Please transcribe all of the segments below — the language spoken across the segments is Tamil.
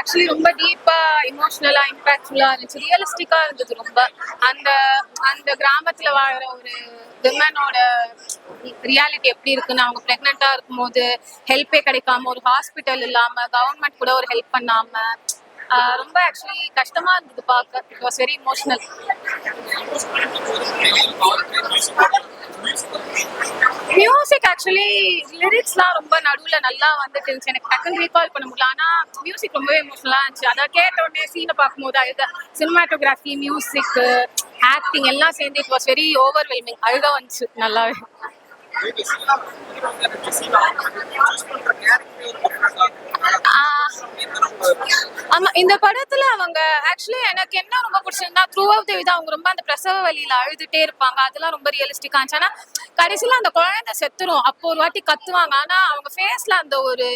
ஆக்சுவலி ரொம்ப டீப்பா இமோஷனலா இம்பாக்ட்ஃபுல்லா இருந்துச்சு. ரியலிஸ்டிக்கா இருந்தது ரொம்ப. அந்த அந்த கிராமத்துல வாழ்ற ஒரு விமனோட ரியாலிட்டி எப்படி இருக்குன்னு அவங்க பிரெக்னெண்டா இருக்கும்போது ஹெல்ப்பே கிடைக்காம ஒரு ஹாஸ்பிட்டல் இல்லாம கவர்மெண்ட் கூட ஒரு ஹெல்ப் பண்ணாம ரொம்ப ஆக்சுவலி கஷ்டமா இருந்தது பார்க்க. It was very emotional music actually லிரிக்ஸ்லாம் ரொம்ப நடுவுல நல்லா வந்துட்டு இருந்துச்சு. எனக்கு டக்குன்னு ரீகால் பண்ண முடியல. ஆனா மியூசிக் ரொம்பவே எமோஷனலாக இருந்துச்சு. அதை கேட்ட உடனே சீனை பார்க்கும்போது அழுக சினிமாட்டோகிராஃபி மியூசிக் ஆக்டிங் எல்லாம் சேர்ந்து இட் வாஸ் வெரி ஓவர்வெல்மிங் அழுக வந்துச்சு நல்லாவே. ஆமா இந்த படத்துல அவங்க ஆக்சுவலி எனக்கு என்ன ரொம்ப பிடிச்சிருந்தா த்ரூ அவுட் இது அவங்க ரொம்ப அந்த பிரசவ வழியில அழுதுட்டே இருப்பாங்க. அதெல்லாம் ரொம்ப ரியலிஸ்டிக்கா இருந்துச்சு. ஆனா கடைசியில அந்த குழந்தை செத்துரும். அப்போ ஒரு வாட்டி கத்துவாங்க. ஆனா அவங்க ஃபேஸ்ல அந்த ஒரு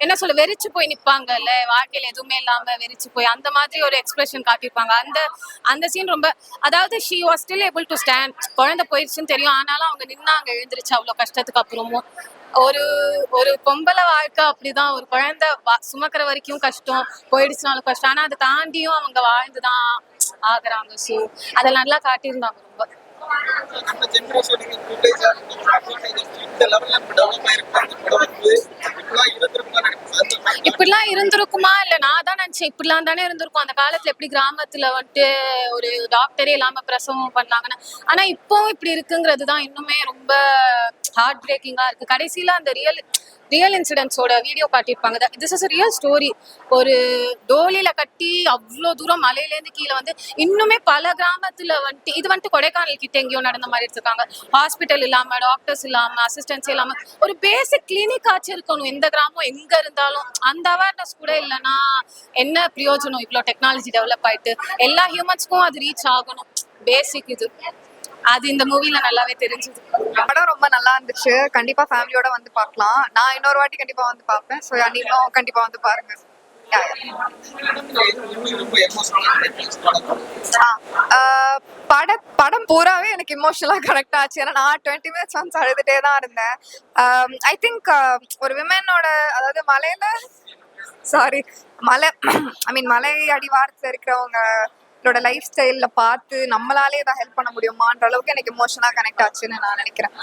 என்ன சொல்ல வெறிச்சு போய் நிப்பாங்கல்ல? வாழ்க்கையில எதுவுமே இல்லாம வெறிச்சு போய் அந்த மாதிரி ஒரு எக்ஸ்பிரஷன் காட்டியிருப்பாங்க. அந்த அந்த சீன் ரொம்ப அதாவது she was still able to stand குழந்தை போயிடுச்சுன்னு தெரியும். ஆனாலும் அவங்க நின்னாங்க எழுந்திருச்சு அவ்வளவு கஷ்டத்துக்கு அப்புறமும். ஒரு ஒரு பொம்பளை வாழ்க்கை அப்படிதான். ஒரு குழந்தை வா- சுமக்கிற வரைக்கும் கஷ்டம். போயிடுச்சுனாலும் கஷ்டம். ஆனா அதை தாண்டியும் அவங்க வாழ்ந்துதான் ஆகுறாங்க. ஸோ அதை நல்லா காட்டியிருந்தாங்க ரொம்ப. இந்த இப்போ டெவலப் ஆயிருக்கு அந்த படம் வந்து இப்படிலாம் இருந்திருக்குமா? நினைக்கிறேன் இப்படிலாம் இருந்திருக்குமா இல்ல நான் தான் நினைச்சேன் இப்படிலாம் தானே இருந்திருக்கும். அந்த காலத்துல எப்படி கிராமத்துல வந்துட்டு ஒரு டாக்டரே இல்லாம பிரசவம் பண்ணாங்கன்னா ஆனா இப்போவும் இப்படி இருக்குங்கிறது தான் இன்னுமே ரொம்ப ஹார்ட் பிரேக்கிங்கா இருக்கு. கடைசியில அந்த ரியல் ரியல் இன்சிடென்ட்ஸோட வீடியோ காட்டியிருப்பாங்க. திஸ் இஸ் ரியல் ஸ்டோரி ஒரு டோலியில கட்டி அவ்வளோ தூரம் மலையிலேருந்து கீழே வந்து இன்னுமே பல கிராமத்துல வந்துட்டு இது வந்துட்டு கொடைக்கானல் கிட்ட எங்கேயோ நடந்த மாதிரி இருக்காங்க ஹாஸ்பிட்டல் இல்லாம டாக்டர்ஸ் இல்லாம அசிஸ்டன்ஸ் இல்லாம ஒரு பேசிக் கிளினிக் ஆச்சு இருக்கணும். எந்த கிராமம் எங்க இருந்தாலும் அந்த அவேர்னஸ் கூட இல்லைன்னா என்ன பிரயோஜனம்? இவ்வளோ டெக்னாலஜி டெவலப் ஆயிட்டு எல்லா ஹியூமன்ஸ்க்கும் அது ரீச் ஆகணும். பேசிக் இது. அது இந்த மூவில நல்லாவே தெரிஞ்சது. படம் ரொம்ப நல்லா இருந்துச்சு. கண்டிப்பா ஃபேமிலியோட வந்து பார்க்கலாம். நான் இன்னொரு வாட்டி கண்டிப்பா வந்து பார்ப்பேன். ஸோ நீங்களும் கண்டிப்பா வந்து பாருங்க. ஆ, பட படம் பூராவே எனக்கு இமோஷனலாக கனெக்ட் ஆச்சு. ஏன்னா நான் டுவெண்ட்டி மினிட்ஸ் ஒன்ஸ் அழுதுட்டே தான் இருந்தேன். Um, ஐ திங்க் um, ஒரு விமனோட அதாவது மலையில சாரி மலை ஐ மீன் மலை அடிவாரத்தில் இருக்கிறவங்களோட லைஃப் ஸ்டைல்ல பார்த்து நம்மளாலே இதை ஹெல்ப் பண்ண முடியுமான்ற அளவுக்கு எனக்கு இமோஷனலா கனெக்ட் ஆச்சுன்னு நான் நினைக்கிறேன்.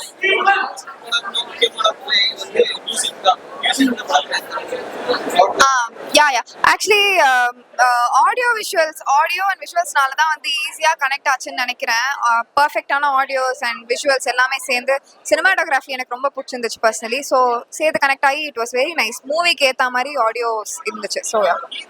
Actually audio visuals audio and விஷுவல்ஸ்னால தான் வந்து ஈஸியாக கனெக்ட் ஆச்சுன்னு நினைக்கிறேன். பர்ஃபெக்டான ஆடியோஸ் அண்ட் விஷுவல்ஸ் எல்லாமே சேர்ந்து சினிமாட்டோகிராஃபி எனக்கு ரொம்ப பிடிச்சிருந்துச்சு பர்சனலி ஸோ சேர்த்து கனெக்ட் ஆகி இட் வாஸ் வெரி நைஸ் மூவிக்கு ஏற்ற மாதிரி ஆடியோஸ் இருந்துச்சு. ஸோ ஆக்டிங்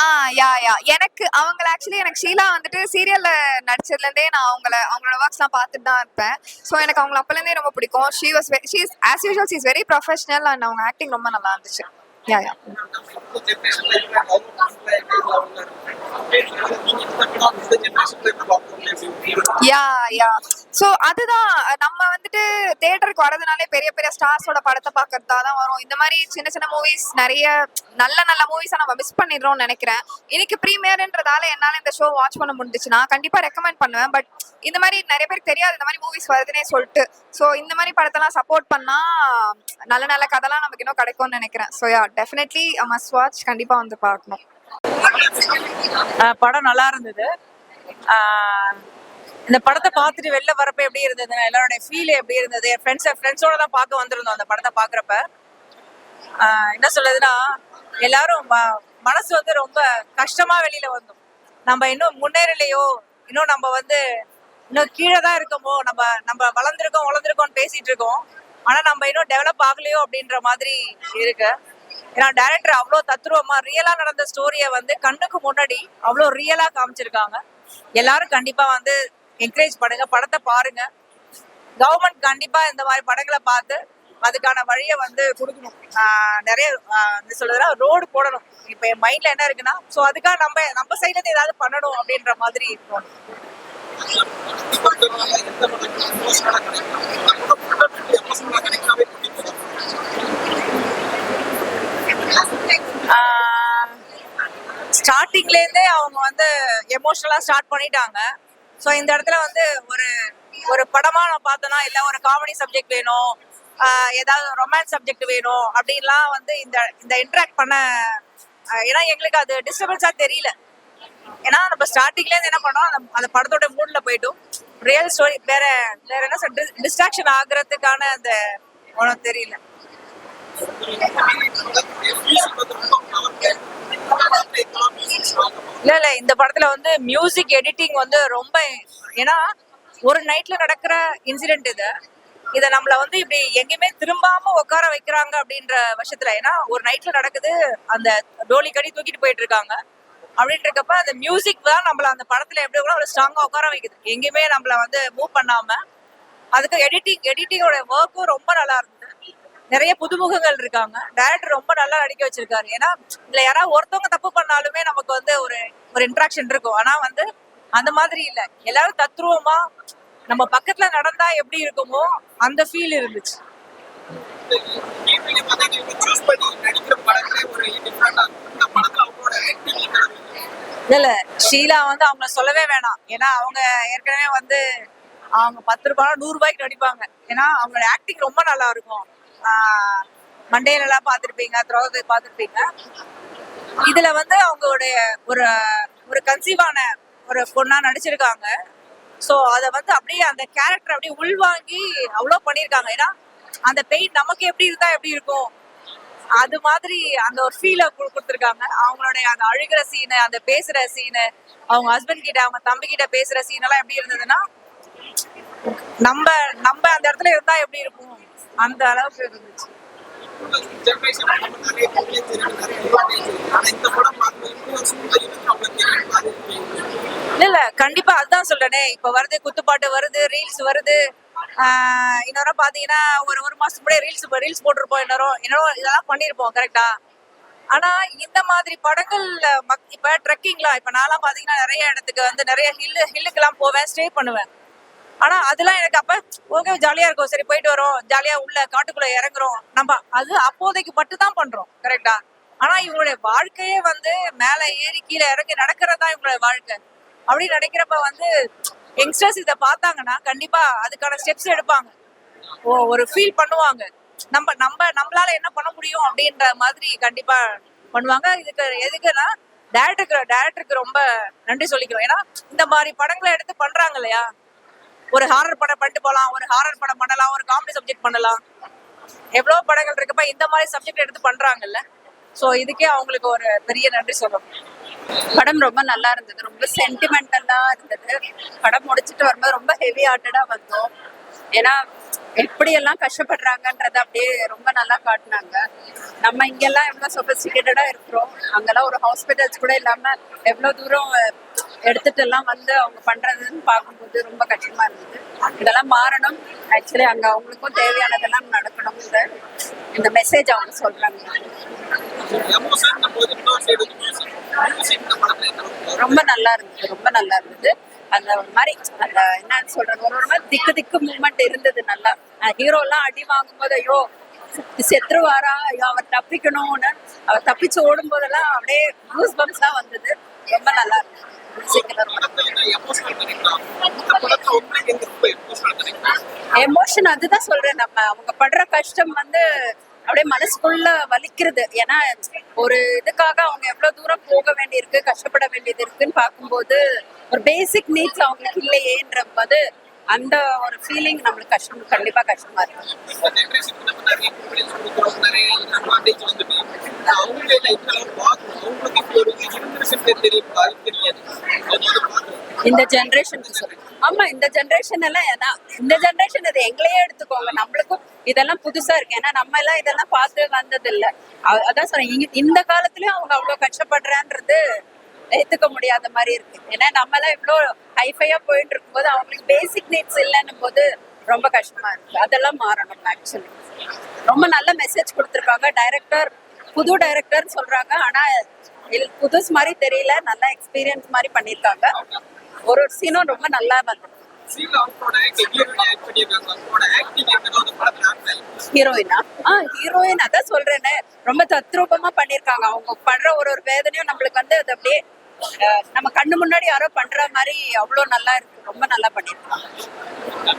ஆ யா யா எனக்கு அவங்கள ஆக்சுவலி எனக்கு ஷீலா வந்துட்டு சீரியல்ல நடிச்சதுலேருந்தே நான் அவங்கள அவங்களோட ஒர்க்ஸ்லாம் பார்த்துட்டு தான் இருப்பேன். ஸோ எனக்கு அவங்கள அப்போலேருந்தே ரொம்ப பிடிக்கும். She was she is as usual she is very professional and அவங்க ஆக்டிங் ரொம்ப நல்லா இருந்துச்சு. யா யா இந்த ஜெனரேஷன்ல ஸோ அதுதான் நம்ம வந்துட்டு தேட்டருக்கு வரதுனாலே பெரிய பெரிய ஸ்டார்ஸோட படத்தை பார்க்கறதா தான் வரும். இந்த மாதிரி சின்ன சின்ன மூவிஸ் நிறைய நல்ல நல்ல மூவிஸை நம்ம மிஸ் பண்ணிடுறோம்னு நினைக்கிறேன். இன்னைக்கு ப்ரீமியர்ன்றதால என்னால் இந்த ஷோ வாட்ச் பண்ண முடிஞ்சுச்சுன்னா கண்டிப்பாக ரெக்கமெண்ட் பண்ணுவேன். பட் இந்த மாதிரி நிறைய பேருக்கு தெரியாது இந்த மாதிரி மூவிஸ் வருதுன்னே சொல்லிட்டு. ஸோ இந்த மாதிரி படத்தெல்லாம் சப்போர்ட் பண்ணா நல்ல நல்ல கதைலாம் நமக்கு இன்னும் கிடைக்கும்னு நினைக்கிறேன். So yeah definitely must watch கண்டிப்பாக வந்து பார்க்கணும். படம் நல்லா இருந்தது. இந்த படத்தை பார்த்துட்டு வெளில வரப்ப எப்படி இருந்தது எல்லாரோட ஃபீல் எப்படி இருந்தது? என் ஃப்ரெண்ட்ஸ் ஃப்ரெண்ட்ஸோட தான் பார்க்க வந்திருந்தோம் அந்த படத்தை பார்க்குறப்ப. என்ன சொல்றதுன்னா எல்லாரும் ம- மனசு வந்து ரொம்ப கஷ்டமா வெளியில வந்தோம். நம்ம இன்னும் முன்னேறலையோ இன்னும் நம்ம வந்து இன்னும் கீழே தான் இருக்கோமோ நம்ம நம்ம வளர்ந்துருக்கோம் வளர்ந்துருக்கோம்னு பேசிட்டு இருக்கோம். ஆனா நம்ம இன்னும் டெவலப் ஆகலையோ அப்படின்ற மாதிரி இருக்கு. ஏன்னா டேரக்டர் அவ்வளோ தத்ரூபமா ரியலா நடந்த ஸ்டோரியை வந்து கண்ணுக்கு முன்னாடி அவ்வளோ ரியலா காமிச்சிருக்காங்க. எல்லாரும் கண்டிப்பா வந்து என்கரேஜ் பண்ணுங்க. படத்தை பாருங்க. கவர்மெண்ட் கண்டிப்பா இந்த மாதிரி படங்களை பார்த்து அதுக்கான வழியை வந்து கொடுக்கணும். நிறைய சொல்றதுனா என்ன ரோடு போடணும். இப்போ என் மைண்ட்ல என்ன இருக்குன்னா ஸோ அதுக்காக நம்ம நம்ம சைட்ல இருந்து ஏதாவது பண்ணணும் அப்படின்ற மாதிரி இருக்கும் எந்த ஸ்டார்டிங்ல இருந்தே அவங்க வந்து எமோஷனலா ஸ்டார்ட் பண்ணிட்டாங்க. ஸோ இந்த இடத்துல வந்து ஒரு ஒரு படமா நான் பார்த்தோன்னா இல்ல ஒரு காமெடி சப்ஜெக்ட் வேணும் ஏதாவது ரொமான்ஸ் சப்ஜெக்ட் வேணும் அப்படின்லாம் வந்து இந்த இந்த இன்ட்ராக்ட் பண்ண ஏன்னா எங்களுக்கு அது டிஸ்டர்பன்ஸா தெரியல. ஏன்னா நம்ம ஸ்டார்டிங்ல இருந்து என்ன பண்ணோம் அந்த அந்த படத்தோட மூட்ல போயிட்டோம். ரியல் ஸ்டோரி வேற வேற என்ன சொல்ற டிஸ்ட்ராக்ஷன் ஆகுறதுக்கான அந்த உனக்கு தெரியல. இல்ல இல்ல இந்த படத்துல வந்து மியூசிக் எடிட்டிங் வந்து ரொம்ப ஏன்னா ஒரு நைட்ல நடக்கிற இன்சிடென்ட் இது. இத நம்மள வந்து இப்படி எங்கேயுமே திரும்பாம உட்கார வைக்கிறாங்க அப்படின்ற பட்சத்துல ஏன்னா ஒரு நைட்ல நடக்குது அந்த டோலி கடி தூக்கிட்டு போயிட்டு இருக்காங்க. அப்படின்னு இருக்கப்ப அந்த மியூசிக் தான் நம்மள அந்த படத்துல எப்படி கூட ஒரு ஸ்ட்ராங்கா உட்கார வைக்குது. எங்கேயுமே நம்மள வந்து மூவ் பண்ணாம. அதுக்கு எடிட்டிங் எடிட்டிங்கோட ஒர்க்கும் ரொம்ப நல்லா இருந்தது. நிறைய புதுமுகங்கள் இருக்காங்க. டைரக்டர் ரொம்ப நல்லா நடிக்க வச்சிருக்காரு. ஏன்னா இதுல யாராவது ஒருத்தவங்க தப்பு பண்ணாலுமே நமக்கு வந்து ஒரு ஒரு இன்ட்ராக்ஷன் இருக்கும். ஆனா வந்து அந்த மாதிரி இல்ல. எல்லாரும் தத்ரூபமா நம்ம பக்கத்துல நடந்தா எப்படி இருக்குமோ அந்த ஃபீல் இருந்துச்சு. இல்ல இல்ல. ஷீலா வந்து அவங்கள சொல்லவே வேணாம். ஏன்னா அவங்க ஏற்கனவே வந்து அவங்க பத்து ரூபாய் நூறு ரூபாய்க்கு நடிப்பாங்க. ஏன்னா அவங்களோட ஆக்டிங் ரொம்ப நல்லா இருக்கும். ஆஹ் மண்டையில எல்லாம் பார்த்திருப்பீங்க திரௌபதி பார்த்திருப்பீங்க. இதுல வந்து அவங்களுடைய ஒரு ஒரு கன்சீவான ஒரு பொண்ணா நடிச்சிருக்காங்க. சோ அத வந்து அப்படியே அந்த கேரக்டர் அப்படியே உள்வாங்கி அவ்வளோ பண்ணியிருக்காங்க ஏன்னா அந்த பெயின் நமக்கு எப்படி இருந்தா எப்படி இருக்கும்? அது மாதிரி அந்த ஒரு ஃபீலை கொடுத்துருக்காங்க. அவங்களுடைய அந்த அழுகிற சீனு அந்த பேசுற சீனு அவங்க ஹஸ்பண்ட் கிட்ட அவங்க தம்பி கிட்ட பேசுற சீன் எல்லாம் எப்படி இருந்ததுன்னா நம்ம நம்ம அந்த இடத்துல இருந்தா எப்படி இருக்கும்? அந்த அளவுக்கு இருந்துச்சு. இல்ல இல்ல கண்டிப்பா அதுதான் சொல்றேனே. இப்ப வருது குத்துப்பாட்டு வருது ரீல்ஸ் வருது. ஆஹ் இன்னொரு பாத்தீங்கன்னா ஒரு ஒரு மாசத்துக்கு முன்னாடி ரீல்ஸ் ரீல்ஸ் போட்டிருப்போம் இன்னொரு இன்னொரு இதெல்லாம் பண்ணிருப்போம் கரெக்டா ஆனா இந்த மாதிரி படங்கள்ல மக்- இப்ப ட்ரெக்கிங்லாம் இப்ப நான்லாம் பாத்தீங்கன்னா நிறைய இடத்துக்கு வந்து நிறைய ஹில்லு ஹில்லுக்கெல்லாம் போவேன் ஸ்டே பண்ணுவேன். ஆனா அதெல்லாம் எனக்கு அப்ப ஓகே ஜாலியா இருக்கும். சரி போயிட்டு வரோம். ஜாலியா உள்ள காட்டுக்குள்ள இறங்குறோம். நம்ம அது அப்போதைக்கு மட்டும் தான் பண்றோம். கரெக்டா ஆனா இவங்களுடைய வாழ்க்கையே வந்து மேல ஏறி கீழே இறங்கி நடக்கிறதா இவங்களுடைய வாழ்க்கை. அப்படி நினைக்கிறப்ப வந்து யங்ஸ்டர்ஸ் இதை பார்த்தாங்கன்னா கண்டிப்பா அதுக்கான ஸ்டெப்ஸ் எடுப்பாங்க. ஓ ஒரு ஃபீல் பண்ணுவாங்க. நம்ம நம்ம நம்மளால என்ன பண்ண முடியும் அப்படின்ற மாதிரி கண்டிப்பா பண்ணுவாங்க. இதுக்கு எதுக்குன்னா டேரக்டருக்கு டேரக்டருக்கு ரொம்ப நன்றி சொல்லிக்கிறோம். ஏன்னா இந்த மாதிரி படங்களை எடுத்து பண்றாங்க இல்லையா? ஒரு ஹாரர் படம் பண்ணிட்டு போலாம் ஒரு ஹாரர் படம் பண்ணலாம் ஒரு காமெடி சப்ஜெக்ட் பண்ணலாம். எவ்வளவு படங்கள் இருக்கப்ப இந்த மாதிரி சப்ஜெக்ட் எடுத்து பண்றாங்கல்ல. சோ இதுக்கே அவங்களுக்கு ஒரு பெரிய நன்றி சொல்லணும். படம் ரொம்ப நல்லா இருந்தது. ரொம்ப சென்டிமெண்டலா இருந்தது. படம் முடிச்சிட்டு வரும்போது ரொம்ப ஹெவி ஹார்ட்டடா வந்தோம். ஏன்னா எப்படியெல்லாம் கஷ்டப்படுறாங்கன்றத அப்படியே ரொம்ப நல்லா காட்டினாங்க. நம்ம இங்கெல்லாம் எவ்வளோ சொபிஸ்டிகேட்டடா இருக்கிறோம். அங்கெல்லாம் ஒரு ஹாஸ்பிட்டல்ஸ் கூட இல்லாம எவ்வளவு தூரம் எடுத்துட்டு எல்லாம் வந்து அவங்க பண்றதுன்னு பார்க்கும்போது ரொம்ப கஷ்டமா இருந்தது. இதெல்லாம் மாறணும். ஆக்சுவலி அங்க அவங்களுக்கும் தேவையானதெல்லாம் நடக்கணும் இந்த இந்த மெசேஜ் அவங்க சொல்றாங்க. ரொம்ப நல்லா இருந்தது. ரொம்ப நல்லா இருந்தது. அந்த ஒரு மாதிரி அந்த என்னன்னு சொல்றது ஒரு ஒரு மாதிரி திக்கு திக்கு மூமெண்ட் இருந்தது நல்லா. ஹீரோ எல்லாம் அடி வாங்கும்போது ஐயோ செத்துருவாரா? ஐயோ அவர் தப்பிக்கணும்னு. அவர் தப்பிச்சு ஓடும் போதெல்லாம் அப்படியே கூஸ் பம்ஸ் தான் வந்தது. ரொம்ப நல்லா இருந்தது. எமோஷன் அதுதான் சொல்றேன் நம்ம. அவங்க படுற கஷ்டம் வந்து அப்படியே மனசுக்குள்ள வலிக்கிறது. ஏன்னா ஒரு இதுக்காக அவங்க எவ்வளவு தூரம் போக வேண்டியிருக்கு கஷ்டப்பட வேண்டியது இருக்குன்னு பார்க்கும்போது ஒரு பேசிக் நீட்ஸ் அவங்களுக்கு இல்லையேன்ற போது அந்த ஒரு ஃபீலிங் நம்மளுக்கு கஷ்டம் கண்டிப்பா கஷ்டமா இருக்கு இந்த ஜெனரேஷனுக்கு ஜெனரேஷன் ஜென்ரேஷனுக்கு ஆமா இந்த ஜென்ரேஷன் எல்லாம் ஏன்னா இந்த ஜென்ரேஷன் அது எங்களையே எடுத்துக்கோங்க. நம்மளுக்கும் இதெல்லாம் புதுசா இருக்கு. ஏன்னா நம்ம எல்லாம் இதெல்லாம் பார்த்து வந்தது இல்ல அதான் சொல்றேன் இந்த காலத்துலயும் அவங்க அவ்வளவு கஷ்டப்படுறான்றது ஏத்துக்க முடியாத மாதிரி இருக்கு. ஏன்னா நம்ம எல்லாம் இவ்வளவு ஹைஃபையா போயிட்டு இருக்கும்போது அவங்களுக்கு பேசிக் நீட்ஸ் இல்லைன்னும் போது ரொம்ப கஷ்டமா இருக்கு. அதெல்லாம் மாறணும் ஆக்சுவலி ரொம்ப நல்ல மெசேஜ் கொடுத்துருக்காங்க. டைரக்டர் புது டைரக்டர் சொல்றாங்க. ஆனா புதுசு மாதிரி தெரியல நல்லா எக்ஸ்பீரியன்ஸ் மாதிரி பண்ணியிருக்காங்க ஒரு ஒரு சீனும் ரொம்ப நல்லா வந்து ஹீரோயினா ஆ? ஹீரோயின் அதான் சொல்றேனே. ரொம்ப தத்ரூபமா பண்ணிருக்காங்க. அவங்க படுற ஒரு ஒரு வேதனையும் நம்மளுக்கு வந்து அது அப்படியே நம்ம கண்ணு முன்னாடி யாரோ பண்ற மாதிரி அவ்வளவு நல்லா இருக்கு. ரொம்ப நல்லா பண்ணிருக்காங்க.